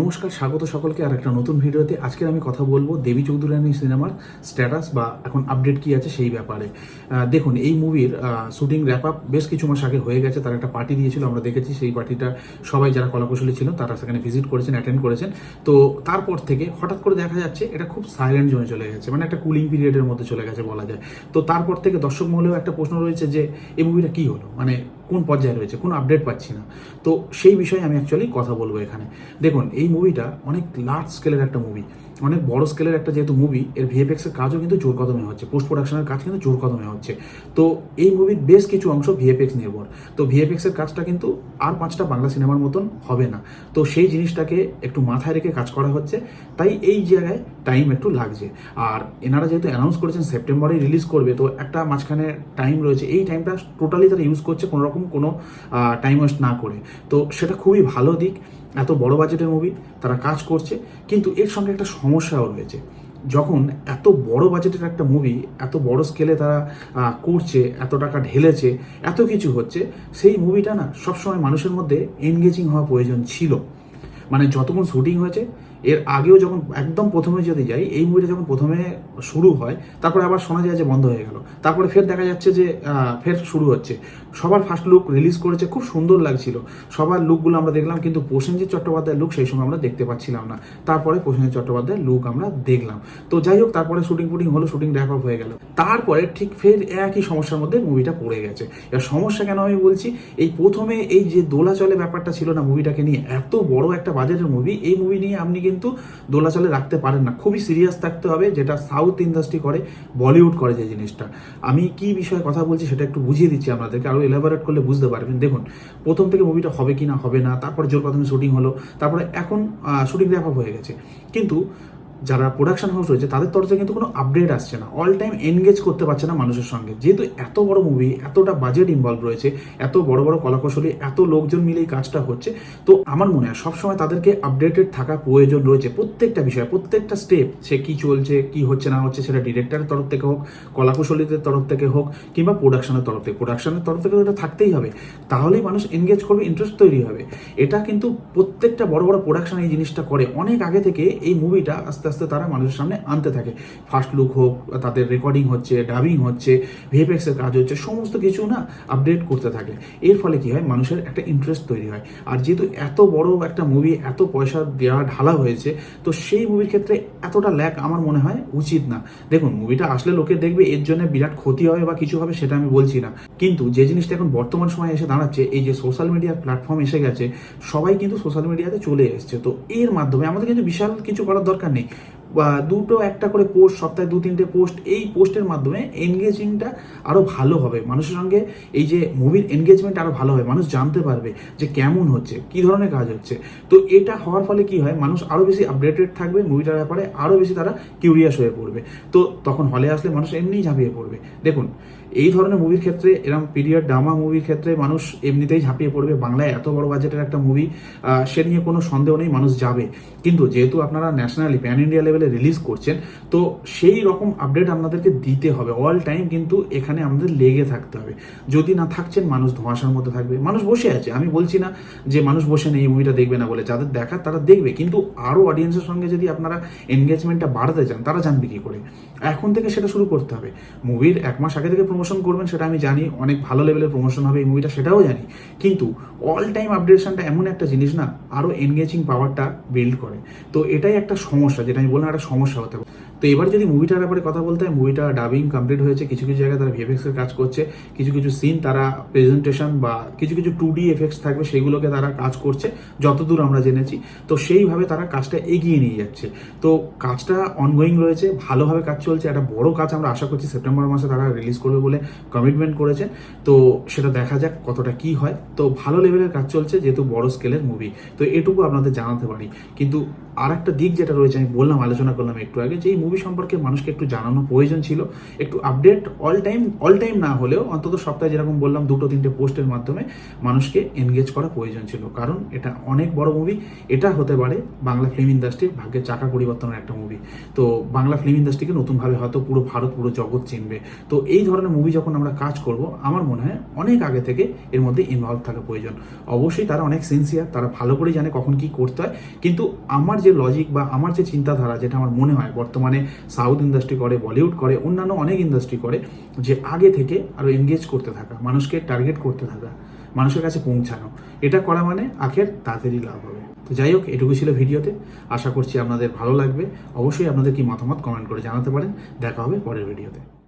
নমস্কার, স্বাগত সকলকে আর একটা নতুন ভিডিওতে। আজকের আমি কথা বলব দেবী চৌধুরানী সিনেমার স্ট্যাটাস বা এখন আপডেট কি আছে সেই ব্যাপারে। দেখুন, এই মুভির শুটিং র্যাপ আপ বেশ কিছু মাস আগে হয়ে গেছে, তারা একটা পার্টি দিয়েছিল, আমরা দেখেছি, সেই পার্টিটা সবাই যারা কলাকুশলী ছিল তারা সেখানে ভিজিট করেছেন অ্যাটেন্ড করেছেন। তো তারপর থেকে হঠাৎ করে দেখা যাচ্ছে, এটা খুব সাইলেন্ট জোনে চলে গেছে মানে একটা কুলিং পিরিয়ডের মধ্যে চলে গেছে বলা যায়। তো তারপর থেকে দর্শক মহলেও একটা প্রশ্ন রয়েছে যে, এই মুভিটা কি হলো? মানে কোন পর্যায়ে রয়েছে? কোন আপডেট পাচ্ছি না। তো সেই বিষয়ে আমি অ্যাকচুয়ালি কথা বলব এখানে। দেখুন এই মুভিটা অনেক লার্জ স্কেলের একটা মুভি অনেক বড় স্কেলের একটা যেহেতু মুভি এর ভিএফএক্স এর কাজও কিন্তু জোর কদমে হচ্ছে পোস্ট প্রোডাকশনের কাজ কিন্তু জোর কদমে হচ্ছে। তো এই মুভির বেশ কিছু অংশ ভিএফএক্স নির্ভর তো ভিএফএক্স এর কাজটা কিন্তু আর পাঁচটা বাংলা সিনেমার মতন হবে না। তো সেই জিনিসটাকে একটু মাথায় রেখে কাজ করা হচ্ছে, তাই এই জায়গায় টাইম একটু লাগছে। আর এনারা যেহেতু অ্যানাউন্স করেছেন সেপ্টেম্বরে রিলিজ করবে, তো একটা মাঝখানে টাইম রয়েছে, এই টাইমটা টোটালি তারা ইউজ করছে কোনো রকম কোনো টাইম ওয়েস্ট না করে। তো সেটা খুবই ভালো দিক, এত বড় বাজেটের মুভি তারা কাজ করছে। কিন্তু এর সঙ্গে একটা সমস্যাও রয়েছে। যখন এত বড় বাজেটের একটা মুভি এত বড় স্কেলে তারা করছে, এত টাকা ঢেলেছে, এত কিছু হচ্ছে, সেই মুভিটা না সবসময় মানুষের মধ্যে এনগেজিং হওয়া প্রয়োজন ছিল। মানে যতক্ষণ শুটিং হয়েছে এর আগেও যখন একদম প্রথমে যদি যাই, এই মুভিটা যখন প্রথমে শুরু হয়, তারপরে আবার শোনা যায় যে বন্ধ হয়ে গেল। তারপরে ফের দেখা যাচ্ছে যে ফের শুরু হচ্ছে। সবার ফার্স্ট লুক রিলিজ করেছে, খুব সুন্দর লাগছিল। সবার লুকগুলো আমরা দেখলাম, কিন্তু প্রসেনজিৎ চট্টোপাধ্যায়ের লুক সেই সময় আমরা দেখতে পাচ্ছিলাম না। তারপরে প্রসেনজিৎ চট্টোপাধ্যায়ের লুক আমরা দেখলাম। তো যাই হোক, তারপরে শুটিং ফুটিং হলো শুটিং র্যাপ আপ হয়ে গেল। তারপরে ঠিক ফের একই সমস্যার মধ্যে মুভিটা পড়ে গেছে। এবার সমস্যা কেন আমি বলছি? এই প্রথমে এই যে দোলাচলে ব্যাপারটা ছিল না মুভিটাকে নিয়ে, এত বড় একটা বাজেটের মুভি এই মুভি নিয়ে আপনি কিন্তু দোলাচলে রাখতে পারেন না। খুবই সিরিয়াস থাকতে হবে, যেটা সাউথ ইন্ডাস্ট্রি করে বলিউড করে যে জিনিসটা। আমি কি বিষয়ে কথা বলছি সেটা একটু বুঝিয়ে দিচ্ছি আপনাদেরকে আরও এলাবোরেট করলে বুঝতে পারবেন। দেখুন, প্রথম থেকে মুভিটা হবে কি না হবে না, তারপরে জোর প্রথমে শুটিং হলো, তারপরে এখন শুটিং র্যাপ আপ হয়ে গেছে। কিন্তু যারা প্রোডাকশন হাউস রয়েছে, তাদের তরফ কিন্তু কোনো আপডেট আসছে না। অল টাইম এনগেজ করতে পারছে না মানুষের সঙ্গে। যেহেতু এত বড় মুভি এতটা বাজেট ইনভলভ রয়েছে, এত বড় বড় কলাকৌশলী, এত লোকজন মিলে এই কাজটা হচ্ছে, তো আমার মনে হয় সবসময় তাদেরকে আপডেটেড থাকা প্রয়োজন রয়েছে প্রত্যেকটা বিষয়, প্রত্যেকটা স্টেপ সে কি চলছে, কি হচ্ছে, না হচ্ছে, সেটা ডিরেক্টরের তরফ থেকে হোক, কলাকুশলীদের তরফ থেকে হোক, কিংবা প্রোডাকশনের তরফ থেকে। প্রোডাকশনের তরফ থেকে এটা থাকতেই হবে। তাহলেই মানুষ এনগেজ করবে ইন্টারেস্ট তৈরি হবে। এটা কিন্তু প্রত্যেকটা বড় বড় প্রোডাকশন এই জিনিসটা করে। অনেক আগে থেকে এই মুভিটা আস্তে আস্তে তারা মানুষের সামনে আনতে থাকে। ফার্স্ট লুক হোক, তাদের রেকর্ডিং হচ্ছে ডাবিং হচ্ছে ভিএফএক্স এর কাজ হচ্ছে, সমস্ত কিছু না আপডেট করতে থাকে। এর ফলে কি হয়? মানুষের একটা ইন্টারেস্ট তৈরি হয়। আর যেহেতু এত বড় একটা মুভি এত পয়সা দেওয়া ঢালা হয়েছে, তো সেই মুভির ক্ষেত্রে এতটা ল্যাক আমার মনে হয় উচিত না। দেখুন মুভিটা আসলে লোকে দেখবে, এর জন্য বিরাট ক্ষতি হবে বা কিছু হবে সেটা আমি বলছি না। কিন্তু যে জিনিসটা এখন বর্তমান সময়ে এসে দাঁড়াচ্ছে, এই যে সোশ্যাল মিডিয়ার প্ল্যাটফর্ম এসে গেছে, সবাই কিন্তু সোশ্যাল মিডিয়াতে চলে এসছে। তো এর মাধ্যমে আমাদের কিন্তু বিশাল কিছু করার দরকার নেই। দুটো একটা করে পোস্ট সপ্তাহে দু, তিনটে পোস্ট এই পোস্টের মাধ্যমে এনগেজিংটা আরও ভালো হবে। মানুষের সঙ্গে এই যে মুভির এনগেজমেন্ট আরও ভালো হবে। মানুষ জানতে পারবে যে কেমন হচ্ছে, কি ধরনের কাজ হচ্ছে। তো এটা হওয়ার ফলে কি হয়, মানুষ আরও বেশি আপডেটেড থাকবে মুভিটার ব্যাপারে আরও বেশি তারা কিউরিয়াস হয়ে পড়বে। তো তখন হলে আসলে মানুষ এমনিই ঝাঁপিয়ে পড়বে। দেখুন এই ধরনের মুভির ক্ষেত্রে এরকম পিরিয়ড ড্রামা মুভির ক্ষেত্রে মানুষ এমনিতেই ঝাঁপিয়ে পড়বে। বাংলায় এত বড় বাজেটের একটা মুভি সে নিয়ে কোনো সন্দেহ নেই, মানুষ যাবে। কিন্তু যেহেতু আপনারা ন্যাশনালি প্যান ইন্ডিয়া লেভেলে রিলিজ করছেন, তো সেই রকম আপডেট আপনাদেরকে দিতে হবে অল টাইম কিন্তু এখানে আমাদের লেগে থাকতে হবে। যদি না থাকছেন, মানুষ ধোঁয়াশার মধ্যে থাকবে। মানুষ বসে আছে। আমি বলছি না যে মানুষ বসে নেই, এই মুভিটা দেখবে না বলে। যাদের দেখার, তারা দেখবে। কিন্তু আরও অডিয়েন্সের সঙ্গে যদি আপনারা এনগেজমেন্টটা বাড়াতে চান, তারা জানবে কী করে। এখন থেকে সেটা শুরু করতে হবে। মুভির এক মাস আগে থেকে প্রমোশন করবেন সেটা আমি জানি, অনেক ভালো লেভেলের প্রমোশন হবে এই মুভিটা সেটাও জানি। কিন্তু অল টাইম আপডেশনটা এমন একটা জিনিস না আরও এনগেজিং পাওয়ারটা বিল্ড করে। তো এটাই একটা সমস্যা, যেটা আমি বললাম একটা সমস্যা হতে পারে। তো এবার যদি মুভিটার ব্যাপারে কথা বলতে হয় মুভিটা ডাবিং কমপ্লিট হয়েছে, কিছু কিছু জায়গায় তারা ভিএফএক্স এর কাজ করছে, কিছু কিছু সিন তারা প্রেজেন্টেশন বা কিছু কিছু টু ডি এফেক্টস থাকবে, সেগুলোকে তারা কাজ করছে, যতদূর আমরা জেনেছি। তো সেইভাবে তারা কাজটা এগিয়ে নিয়ে যাচ্ছে। তো কাজটা অনগোয়িং রয়েছে, ভালোভাবে কাজ চলছে, একটা বড় কাজ আমরা আশা করছি সেপ্টেম্বর মাসে তারা রিলিজ করবে বলে কমিটমেন্ট করেছেন তো সেটা দেখা যাক কতটা কি হয়। তো ভালো লেভেলের কাজ চলছে, যেহেতু বড় স্কেলের মুভি তো এটুকু আপনাদের জানাতে পারি। কিন্তু আর একটা দিক যেটা রয়েছে, আমি বললাম, আলোচনা করলাম একটু আগে, যে এই মুভি মুভি সম্পর্কে মানুষকে একটু জানানো প্রয়োজন ছিল। একটু update all time all time না হলেও অন্তত সপ্তাহে যেরকম বললাম, দুটো তিনটে পোস্টের মাধ্যমে মানুষকে এনগেজ করা প্রয়োজন ছিল। কারণ এটা অনেক বড় মুভি এটা হতে পারে বাংলা ফিল্ম ইন্ডাস্ট্রির ভাগ্যের চাকা পরিবর্তনের একটা মুভি তো বাংলা ফিল্ম ইন্ডাস্ট্রিকে নতুনভাবে হয়তো পুরো ভারত, পুরো জগৎ চিনবে। তো এই ধরনের মুভি যখন আমরা কাজ করব, আমার মনে হয় অনেক আগে থেকে এর মধ্যে ইনভলভ থাকা প্রয়োজন। অবশ্যই তারা অনেক সিনসিয়ার তারা ভালো করে জানে কখন কি করতে হয়। কিন্তু আমার যে লজিক বা আমার যে চিন্তাধারা, যেটা আমার মনে হয় বর্তমানে সাউথ ইন্ডাস্ট্রি করে, বলিউড করে, অন্যান্য অনেক ইন্ডাস্ট্রি করে যে আগে থেকে আরও এনগেজ করতে থাকা, মানুষকে টার্গেট করতে থাকা, মানুষের কাছে পৌঁছানো। এটা করা মানে আখের তাড়াতাড়ি লাভ হবে। তো যাই হোক এটুকু ছিল ভিডিওতে। আশা করছি আপনাদের ভালো লাগবে। অবশ্যই আপনাদের কি মতামত কমেন্ট করে জানাতে পারেন। দেখা হবে পরের ভিডিওতে।